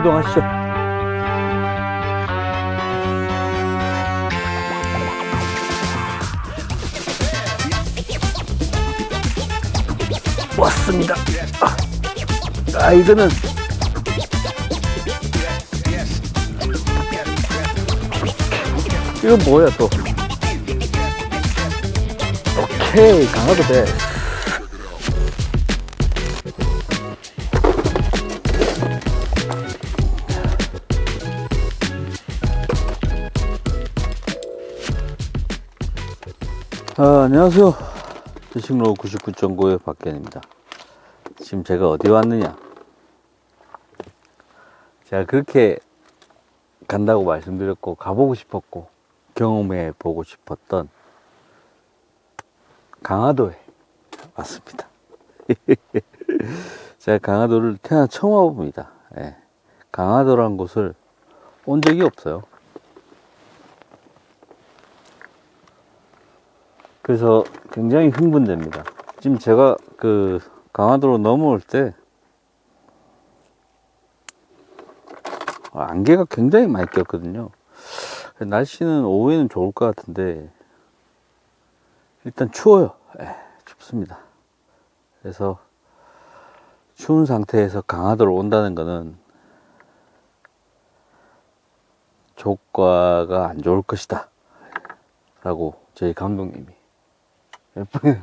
이동하시죠. 왔습니다. 아, 아 이거는 이건 뭐야 또? 오케이 강화도 돼. 아, 안녕하세요. 피싱로 99.9의 박현입니다. 지금 제가 어디 왔느냐? 제가 그렇게 간다고 말씀드렸고, 가보고 싶었고, 경험해 보고 싶었던 강화도에 왔습니다. 제가 강화도를 태어나 처음 와봅니다. 예. 강화도란 곳을 온 적이 없어요. 그래서 굉장히 흥분됩니다. 지금 제가 그 강화도로 넘어올 때 안개가 굉장히 많이 꼈거든요. 날씨는 오후에는 좋을 것 같은데 일단 추워요. 예, 춥습니다. 그래서 추운 상태에서 강화도로 온다는 것은 조과가 안 좋을 것이다. 라고 저희 감독님이 예쁘게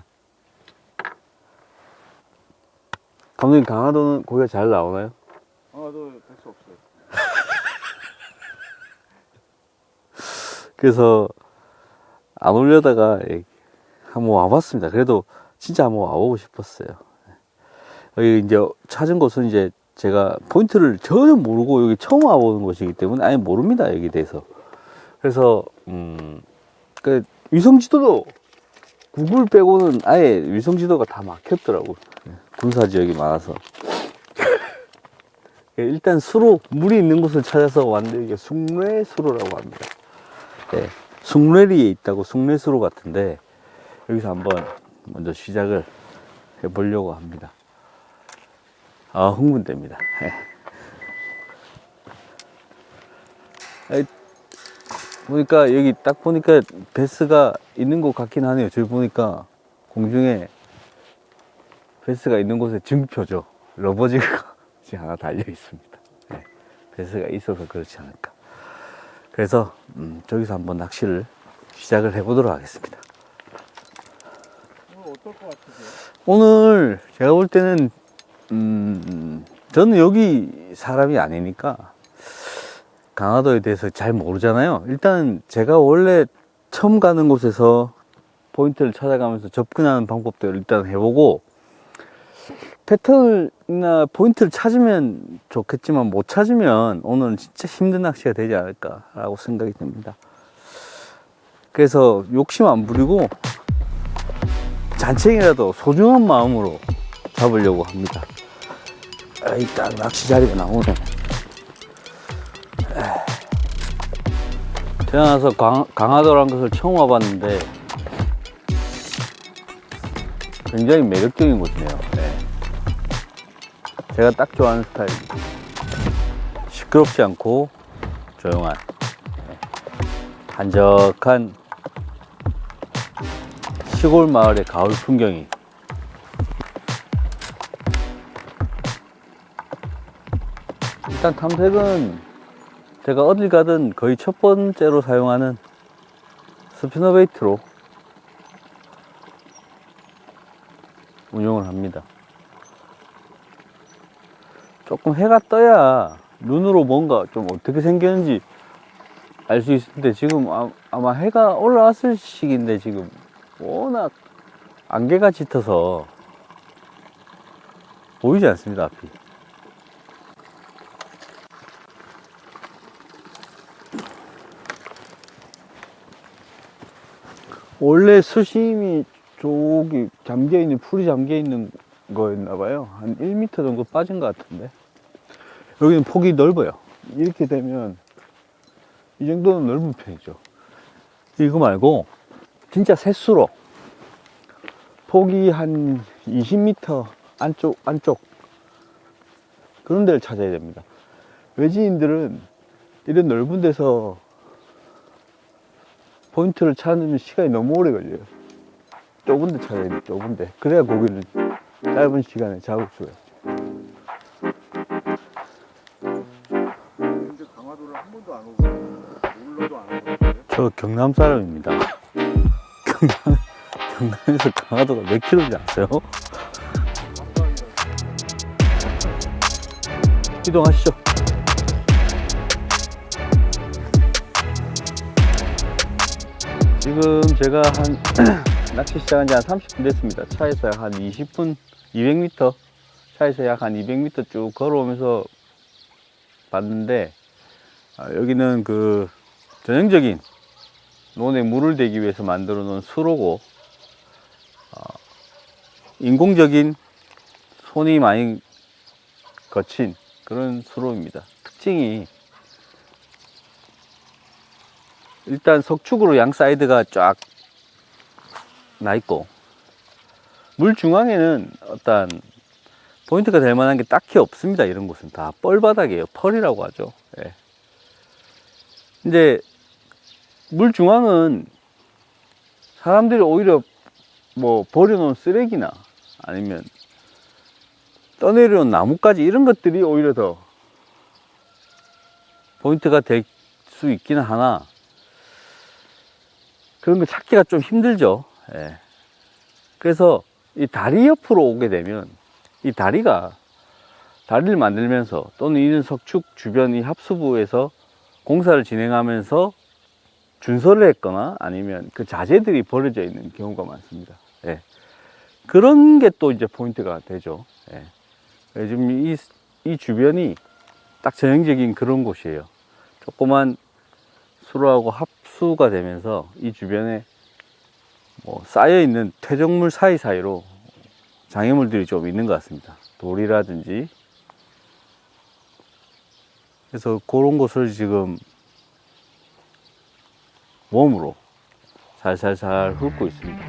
감독님 강화도는 고기가 잘 나오나요? 강화도 될수 없어요. 그래서 안 올려다가 예, 한번 와봤습니다. 그래도 진짜 한번 와보고 싶었어요. 여기 이제 찾은 곳은 이제 제가 포인트를 전혀 모르고 여기 처음 와보는 곳이기 때문에 아예 모릅니다 여기 대해서. 그래서 음 그 위성 지도도 구글 빼고는 아예 위성 지도가 다 막혔더라고. 예, 군사 지역이 많아서. 예, 일단 수로 물이 있는 곳을 찾아서 왔는데 이게 숭례수로라고 합니다. 네, 숭례리에 있다고 숭례수로 같은데 여기서 한번 먼저 시작을 해보려고 합니다. 아 흥분됩니다. 예. 에, 보니까 여기 딱 보니까 베스가 있는 것 같긴 하네요. 저기 보니까 공중에 베스가 있는 곳에 증표죠. 러버지가 하나 달려 있습니다. 네, 베스가 있어서 그렇지 않을까. 그래서 음, 저기서 한번 낚시를 시작을 해보도록 하겠습니다. 오늘 어떨 것 같으세요? 오늘 제가 볼 때는 음, 저는 여기 사람이 아니니까 강화도에 대해서 잘 모르잖아요. 일단 제가 원래 처음 가는 곳에서 포인트를 찾아가면서 접근하는 방법도 일단 해보고 패턴이나 포인트를 찾으면 좋겠지만 못 찾으면 오늘은 진짜 힘든 낚시가 되지 않을까 라고 생각이 듭니다. 그래서 욕심 안 부리고 잔챙이라도 소중한 마음으로 잡으려고 합니다. 아이, 딱 낚시 자리가 나오네. 태어나서 강, 강화도라는 것을 처음 와봤는데 굉장히 매력적인 곳이네요. 네. 제가 딱 좋아하는 스타일입니다. 시끄럽지 않고 조용한 네. 한적한 시골 마을의 가을 풍경이 일단 탐색은 제가 어딜 가든 거의 첫 번째로 사용하는 스피너 베이트로 운용을 합니다. 조금 해가 떠야 눈으로 뭔가 좀 어떻게 생겼는지 알 수 있을 텐데 지금 아, 아마 해가 올라왔을 시기인데 지금 워낙 안개가 짙어서 보이지 않습니다 앞이 원래 수심이 저기 잠겨 있는 풀이 잠겨 있는 거였나 봐요. 한 1m 정도 빠진 것 같은데. 여기는 폭이 넓어요. 이렇게 되면 이 정도는 넓은 편이죠. 이거 말고 진짜 새수로 폭이 한 20m 안쪽 안쪽 그런 데를 찾아야 됩니다. 외지인들은 이런 넓은 데서 포인트를 찾는 시간이 너무 오래 걸려요. 좁은 데 찾아야 돼, 좁은 데. 그래야 고기를 짧은 시간에 잡을 수가 있어요. 저 경남 사람입니다. 경남, 경남에서 강화도가 몇 킬로인지 아세요? 이동하시죠. 지금 제가 한 낚시 시작한 지 한 30분 됐습니다. 차에서 약 한 20분, 200m 차에서 약 한 200m 쭉 걸어오면서 봤는데 아, 여기는 그 전형적인 논에 물을 대기 위해서 만들어 놓은 수로고 어, 인공적인 손이 많이 거친 그런 수로입니다. 특징이 일단 석축으로 양 사이드가 쫙 나 있고 물 중앙에는 어떤 포인트가 될 만한 게 딱히 없습니다. 이런 곳은 다 뻘바닥이에요. 펄이라고 하죠. 예. 이제 물 중앙은 사람들이 오히려 뭐 버려놓은 쓰레기나 아니면 떠내려온 나뭇가지 이런 것들이 오히려 더 포인트가 될 수 있기는 하나 그런 거 찾기가 좀 힘들죠. 예. 그래서 이 다리 옆으로 오게 되면 이 다리가 다리를 만들면서 또는 이런 석축 주변 이 합수부에서 공사를 진행하면서 준설을 했거나 아니면 그 자재들이 버려져 있는 경우가 많습니다. 예. 그런 게 또 이제 포인트가 되죠. 예. 요즘 이, 이 주변이 딱 전형적인 그런 곳이에요. 조그만 수로하고 합 수가 되면서 이 주변에 뭐 쌓여 있는 퇴적물 사이사이로 장애물들이 좀 있는 것 같습니다. 돌이라든지. 그래서 그런 곳을 지금 몸으로 살살살 훑고 있습니다.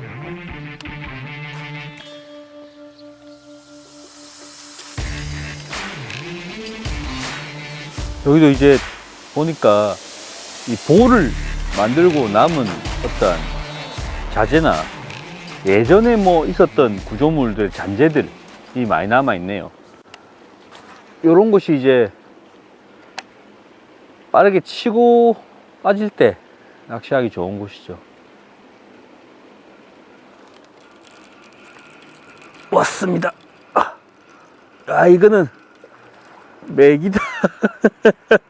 여기도 이제 보니까 이 볼을 만들고 남은 어떤 자재나 예전에 뭐 있었던 구조물들, 잔재들이 많이 남아 있네요. 요런 곳이 이제 빠르게 치고 빠질 때 낚시하기 좋은 곳이죠. 왔습니다. 아, 아 이거는 맥이다.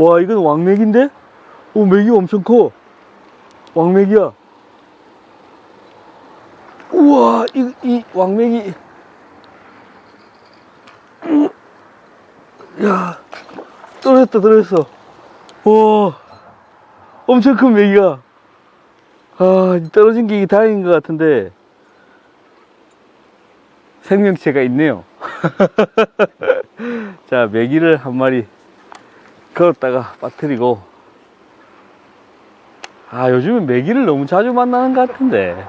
와, 이건 왕맥인데? 오, 맥이 엄청 커. 왕맥이야. 우와, 이, 이 왕맥이. 우, 야, 떨어졌다, 떨어졌어. 와, 엄청 큰 맥이야. 아, 떨어진 게 다행인 것 같은데. 생명체가 있네요. 자, 메기를 한 마리 걸었다가 빠뜨리고. 아, 요즘은 메기를 너무 자주 만나는 것 같은데.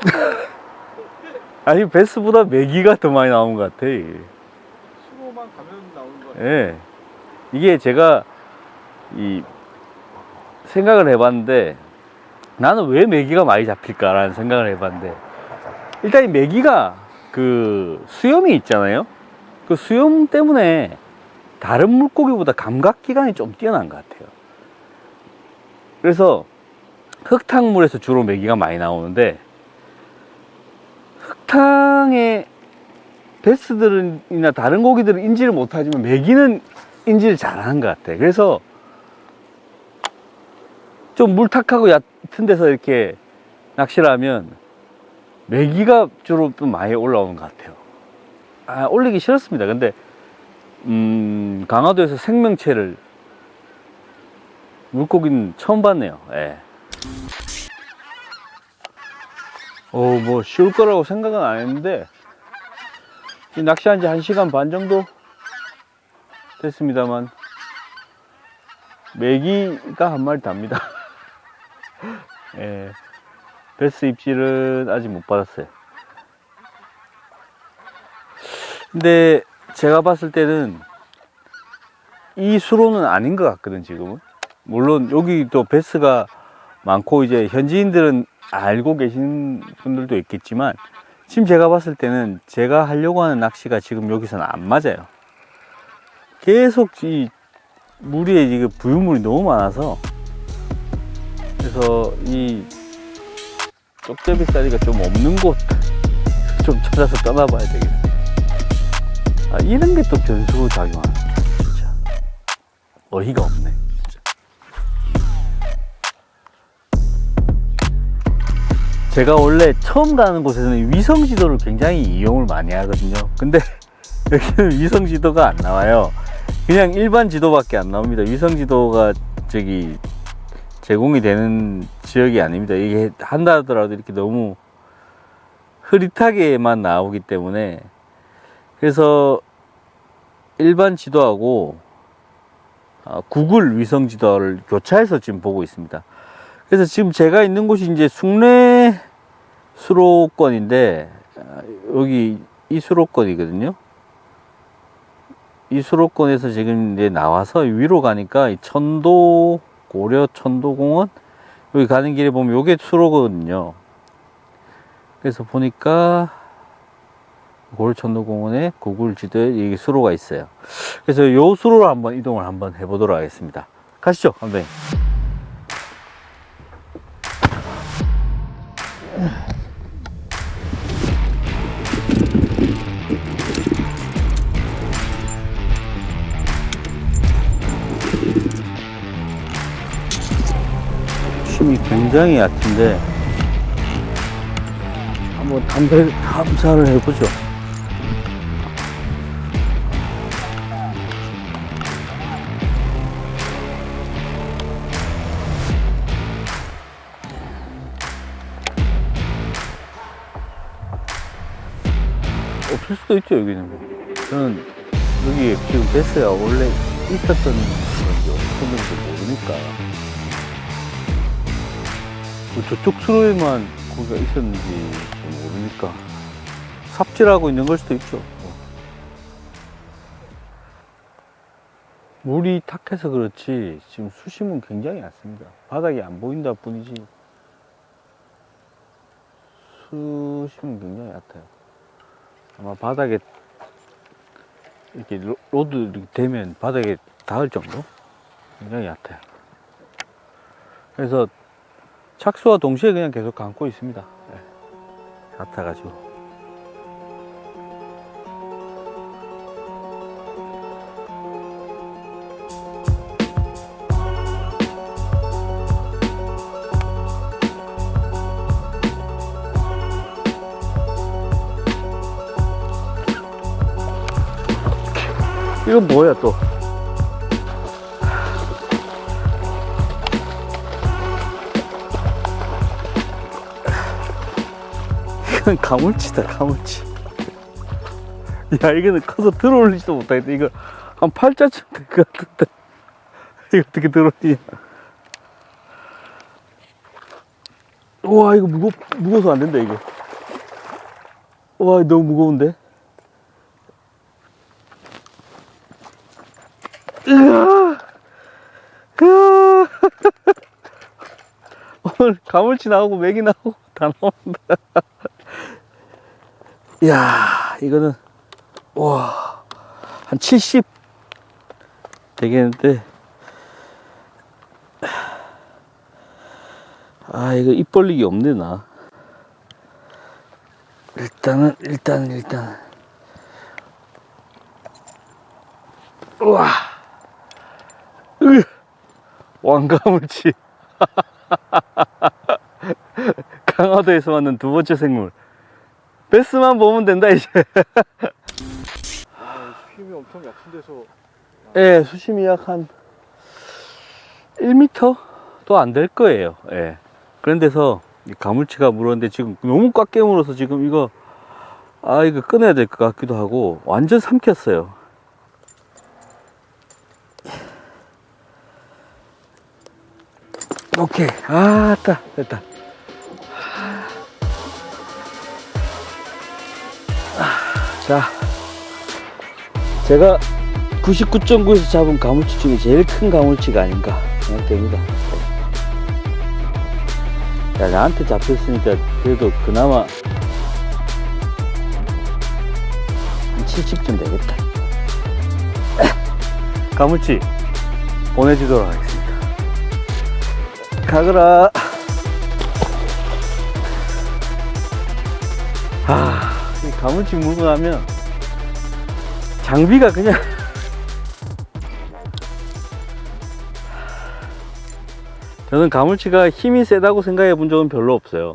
아니, 베스보다 메기가 더 많이 나온 것 같아. 이게. 수로만 가면 나오는 거 같아요. 예. 이게 제가 이 생각을 해봤는데 나는 왜 메기가 많이 잡힐까라는 생각을 해봤는데 일단 이 메기가 그 수염이 있잖아요. 그 수염 때문에 다른 물고기보다 감각 기관이 좀 뛰어난 것 같아요. 그래서 흙탕물에서 주로 메기가 많이 나오는데 흙탕에 베스들이나 다른 고기들은 인지를 못하지만 메기는 인지를 잘하는 것 같아. 그래서 좀 물탁하고 얕은 데서 이렇게 낚시를 하면 메기가 주로 좀 많이 올라오는 것 같아요. 아, 올리기 싫었습니다. 근데, 음, 강화도에서 생명체를 물고기는 처음 봤네요. 예. 어, 뭐, 쉬울 거라고 생각은 안 했는데, 이 낚시한 지 1시간 반 정도 됐습니다만, 메기가 한 마리 답니다. 예. 베스 입질은 아직 못 받았어요. 근데 제가 봤을 때는 이 수로는 아닌 것 같거든, 지금은. 물론 여기 또 베스가 많고 이제 현지인들은 알고 계신 분들도 있겠지만 지금 제가 봤을 때는 제가 하려고 하는 낚시가 지금 여기서는 안 맞아요. 계속 이 물에 지금 부유물이 너무 많아서 그래서 이 쪽제비살이가 좀 없는 곳 좀 찾아서 떠나봐야 되겠어. 아, 이런 게 또 변수로 작용하네. 진짜. 어이가 없네. 진짜. 제가 원래 처음 가는 곳에서는 위성 지도를 굉장히 이용을 많이 하거든요. 근데 여기는 위성 지도가 안 나와요. 그냥 일반 지도밖에 안 나옵니다. 위성 지도가 저기 제공이 되는 지역이 아닙니다. 이게 한다 하더라도 이렇게 너무 흐릿하게만 나오기 때문에 그래서 일반 지도하고 아, 구글 위성 지도를 교차해서 지금 보고 있습니다. 그래서 지금 제가 있는 곳이 이제 숭례 수로권인데 아, 여기 이 수로권이거든요. 이 수로권에서 지금 이제 나와서 위로 가니까 이 천도 고려 천도공원 여기 가는 길에 보면 요게 수로거든요. 그래서 보니까 고려 천도공원에 구글 지도에 이 수로가 있어요. 그래서 요 수로로 한번 이동을 한번 해보도록 하겠습니다. 가시죠, 선배님. 힘이 굉장히 얕은데 한번 담배 탐사를 해보죠. 없을 수도 있죠 여기는 뭐. 저는 여기 지금 베스가 원래 있었던 건지 없었는지 모르니까 뭐 저쪽 수로에만 거기가 있었는지 모르니까 삽질하고 있는 걸 수도 있죠. 뭐. 물이 탁해서 그렇지 지금 수심은 굉장히 얕습니다. 바닥이 안 보인다 뿐이지 수심은 굉장히 얕아요. 아마 바닥에 이렇게 로- 로드 이렇게 대면 바닥에 닿을 정도? 굉장히 얕아요. 그래서 착수와 동시에 그냥 계속 감고 있습니다. 네. 얕아가지고. 이건 뭐야 또? 이건 가물치다 가물치. 야 이거는 커서 들어올리지도 못하겠다. 이거 한 팔자쯤 될 것 같은데. 이거 어떻게 들어올리냐. 우와 이거 무거, 무거워서 안 된다 이거 와 너무 무거운데 으아! 으아! 오늘 가물치 나오고 맥이 나오고 다 나온다. 이야, 이거는, 와, 한 70 되겠는데. 아, 이거 입 벌리기 없네, 나. 일단은, 일단은, 일단. 우와. 으, 왕가물치. 강화도에서 만난 두 번째 생물. 베스만 보면 된다, 이제. 아, 수심이 엄청 얕은 데서 예, 수심이 약 한 1m도 안 될 거예요. 예. 그런 데서 이 가물치가 물었는데 지금 너무 꽉 깨물어서 지금 이거, 아, 이거 꺼내야 될 것 같기도 하고, 완전 삼켰어요. 오케이. 아, 됐다. 됐다. 자. 제가 99.9에서 잡은 가물치 중에 제일 큰 가물치가 아닌가 생각됩니다. 야, 나한테 잡혔으니까 그래도 그나마 한 70쯤 되겠다. 가물치 보내주도록 하겠습니다. 가거라. 가물치 물고 나면 장비가 그냥 저는 가물치가 힘이 세다고 생각해 본 적은 별로 없어요.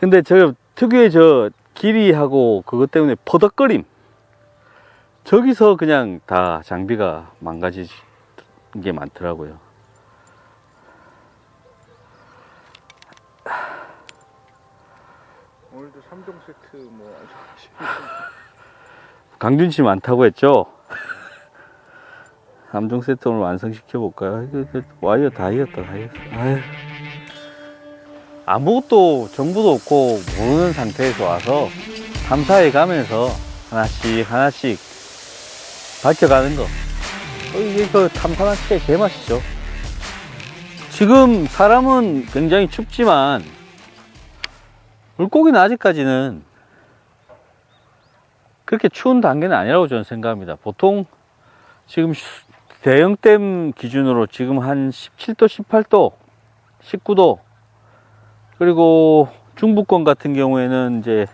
근데 저 특유의 저 길이하고 그것 때문에 퍼덕거림. 저기서 그냥 다 장비가 망가지는 게 많더라고요. 오늘도 3종 세트 뭐 강준 씨 많다고 했죠? 함정 세트 오늘 완성시켜 볼까요? 와이어 다 이었다, 다 이었어. 아유. 아무것도 정보도 없고 모르는 상태에서 와서 탐사해 가면서 하나씩 하나씩 밝혀가는 거. 어, 이게 그 탐사낚시의 제맛이죠. 지금 사람은 굉장히 춥지만 물고기는 아직까지는 그렇게 추운 단계는 아니라고 저는 생각합니다. 보통 지금 슈- 대형댐 기준으로 지금 한 17도, 18도, 19도, 그리고 중부권 같은 경우에는 이제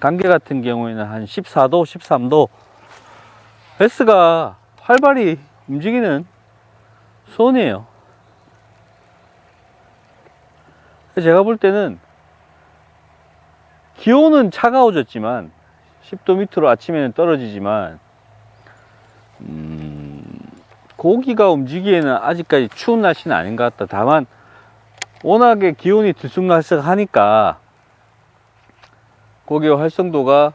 단계 같은 경우에는 한 14도, 13도. 베스가 활발히 움직이는 손이에요. 제가 볼 때는 기온은 차가워졌지만 10도 밑으로 아침에는 떨어지지만 음, 고기가 움직이기에는 아직까지 추운 날씨는 아닌 것 같다. 다만 워낙에 기온이 들쑥날쑥하니까 고기의 활성도가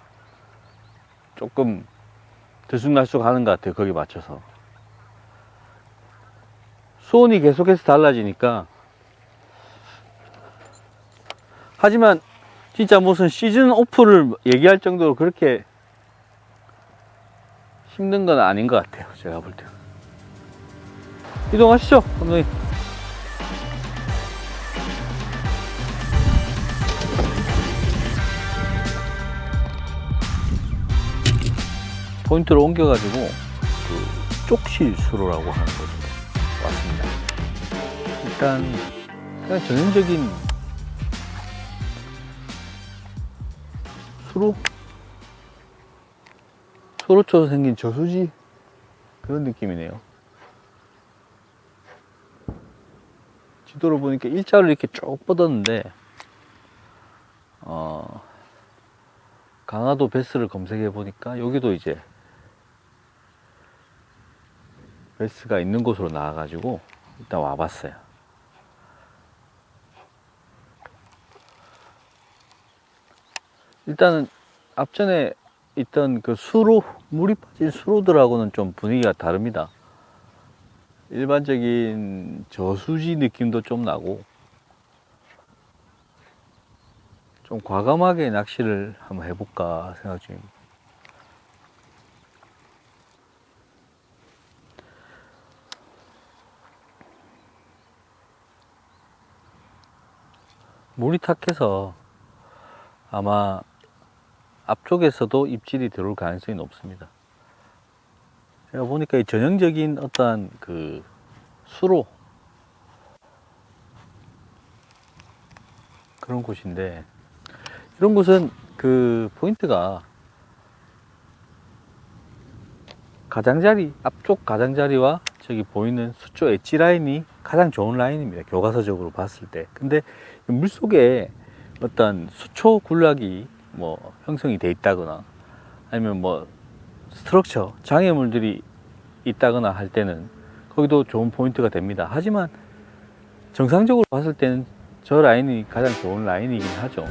조금 들쑥날쑥하는 것 같아요. 거기 맞춰서 수온이 계속해서 달라지니까 하지만 진짜 무슨 시즌 오프를 얘기할 정도로 그렇게 힘든 건 아닌 것 같아요. 제가 볼 때. 이동하시죠, 감독님. 포인트를 옮겨가지고 그 쪽실 수로라고 하는 곳으로 왔습니다. 일단 그냥 전형적인 수로 소로처럼 생긴 저수지 그런 느낌이네요. 지도를 보니까 일자로 이렇게 쭉 뻗었는데 어, 강화도 베스를 검색해 보니까 여기도 이제 베스가 있는 곳으로 나와 가지고 일단 와봤어요. 일단은 앞전에 있던 그 수로 물이 빠진 수로들하고는 좀 분위기가 다릅니다. 일반적인 저수지 느낌도 좀 나고 좀 과감하게 낚시를 한번 해볼까 생각 중입니다. 물이 탁해서 아마 앞쪽에서도 입질이 들어올 가능성이 높습니다. 제가 보니까 이 전형적인 어떠한 그 수로 그런 곳인데 이런 곳은 그 포인트가 가장자리 앞쪽 가장자리와 저기 보이는 수초 엣지 라인이 가장 좋은 라인입니다 교과서적으로 봤을 때 근데 이 물속에 어떤 수초 군락이 뭐 형성이 돼 있다거나 아니면 뭐 스트럭처 장애물들이 있다거나 할 때는 거기도 좋은 포인트가 됩니다. 하지만 정상적으로 봤을 때는 저 라인이 가장 좋은 라인이긴 하죠.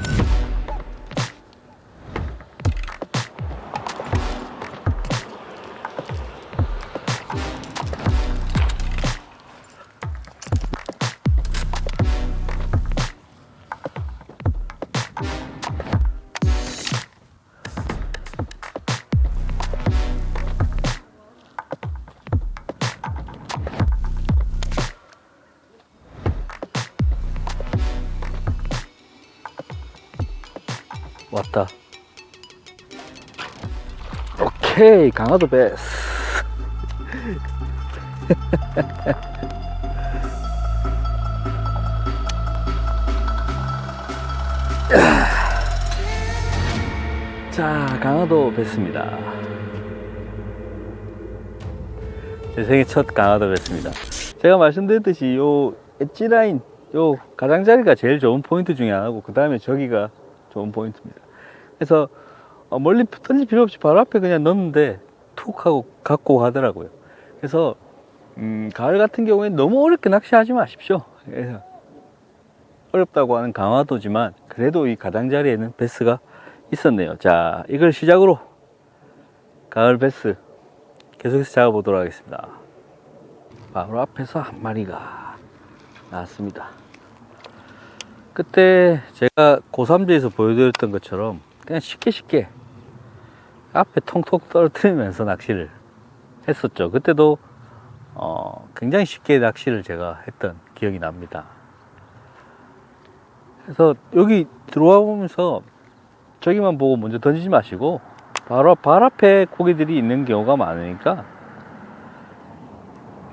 오케이, 강화도 베스. 자, 강화도 베스입니다. 제 생애 첫 강화도 베스입니다. 제가 말씀드렸듯이 요 엣지 라인, 요 가장자리가 제일 좋은 포인트 중에 하나고, 그 다음에 저기가 좋은 포인트입니다. 그래서 어, 멀리 던질 필요 없이 바로 앞에 그냥 넣는데 툭 하고 갖고 가더라고요. 그래서 음, 가을 같은 경우에는 너무 어렵게 낚시하지 마십시오. 그래서 어렵다고 하는 강화도지만 그래도 이 가장자리에는 베스가 있었네요. 자, 이걸 시작으로 가을 베스 계속해서 잡아보도록 하겠습니다. 바로 앞에서 한 마리가 나왔습니다. 그때 제가 고3지에서 보여드렸던 것처럼 그냥 쉽게 쉽게 앞에 통통 떨어뜨리면서 낚시를 했었죠. 그때도 어, 굉장히 쉽게 낚시를 제가 했던 기억이 납니다. 그래서 여기 들어와 보면서 저기만 보고 먼저 던지지 마시고 바로 발 앞에 고기들이 있는 경우가 많으니까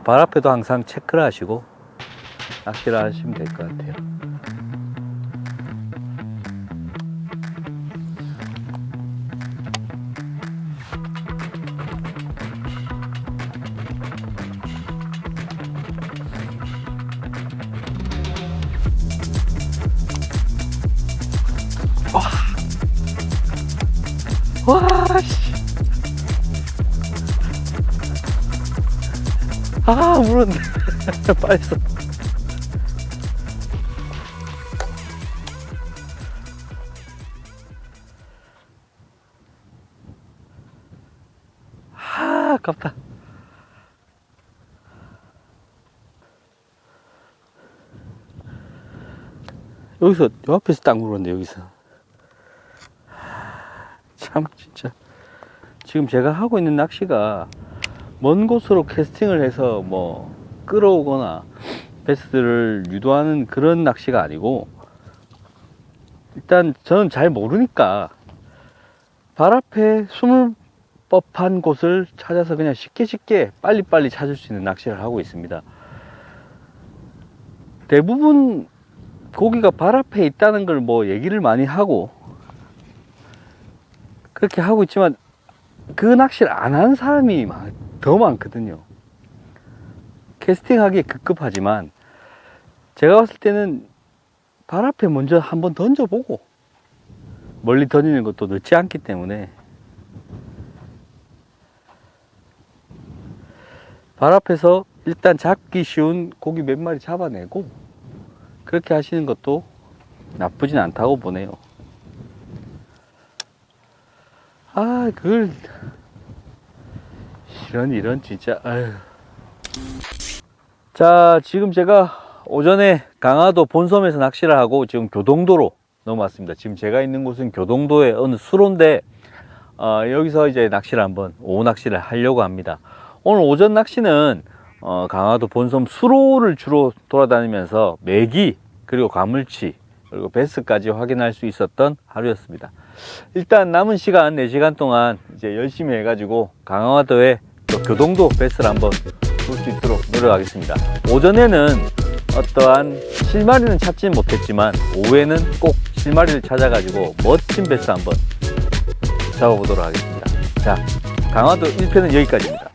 발 앞에도 항상 체크를 하시고 낚시를 하시면 될 것 같아요. 아, 물었네. 써. 아, 아깝다. 여기서, 요 앞에서 딱 물었는데, 여기서. 참 진짜 지금 제가 하고 있는 낚시가 먼 곳으로 캐스팅을 해서 뭐 끌어오거나 베스를 유도하는 그런 낚시가 아니고 일단 저는 잘 모르니까 발 앞에 숨을 법한 곳을 찾아서 그냥 쉽게 쉽게 빨리빨리 찾을 수 있는 낚시를 하고 있습니다. 대부분 고기가 발 앞에 있다는 걸 뭐 얘기를 많이 하고 그렇게 하고 있지만 그 낚시를 안 하는 사람이 많- 더 많거든요. 캐스팅하기에 급급하지만 제가 봤을 때는 발 앞에 먼저 한번 던져보고 멀리 던지는 것도 늦지 않기 때문에 발 앞에서 일단 잡기 쉬운 고기 몇 마리 잡아내고 그렇게 하시는 것도 나쁘진 않다고 보네요. 아, 그걸 이런 이런 진짜 아유. 자, 지금 제가 오전에 강화도 본섬에서 낚시를 하고 지금 교동도로 넘어왔습니다. 지금 제가 있는 곳은 교동도의 어느 수로인데 어, 여기서 이제 낚시를 한번 오후 낚시를 하려고 합니다. 오늘 오전 낚시는 어, 강화도 본섬 수로를 주로 돌아다니면서 메기 그리고 가물치 그리고 베스까지 확인할 수 있었던 하루였습니다. 일단 남은 시간 4시간 동안 이제 열심히 해가지고 강화도에 또 교동도 베스를 한번 볼 수 있도록 노력하겠습니다. 오전에는 어떠한 실마리는 찾지는 못했지만 오후에는 꼭 실마리를 찾아가지고 멋진 베스 한번 잡아보도록 하겠습니다. 자, 강화도 1편은 여기까지입니다.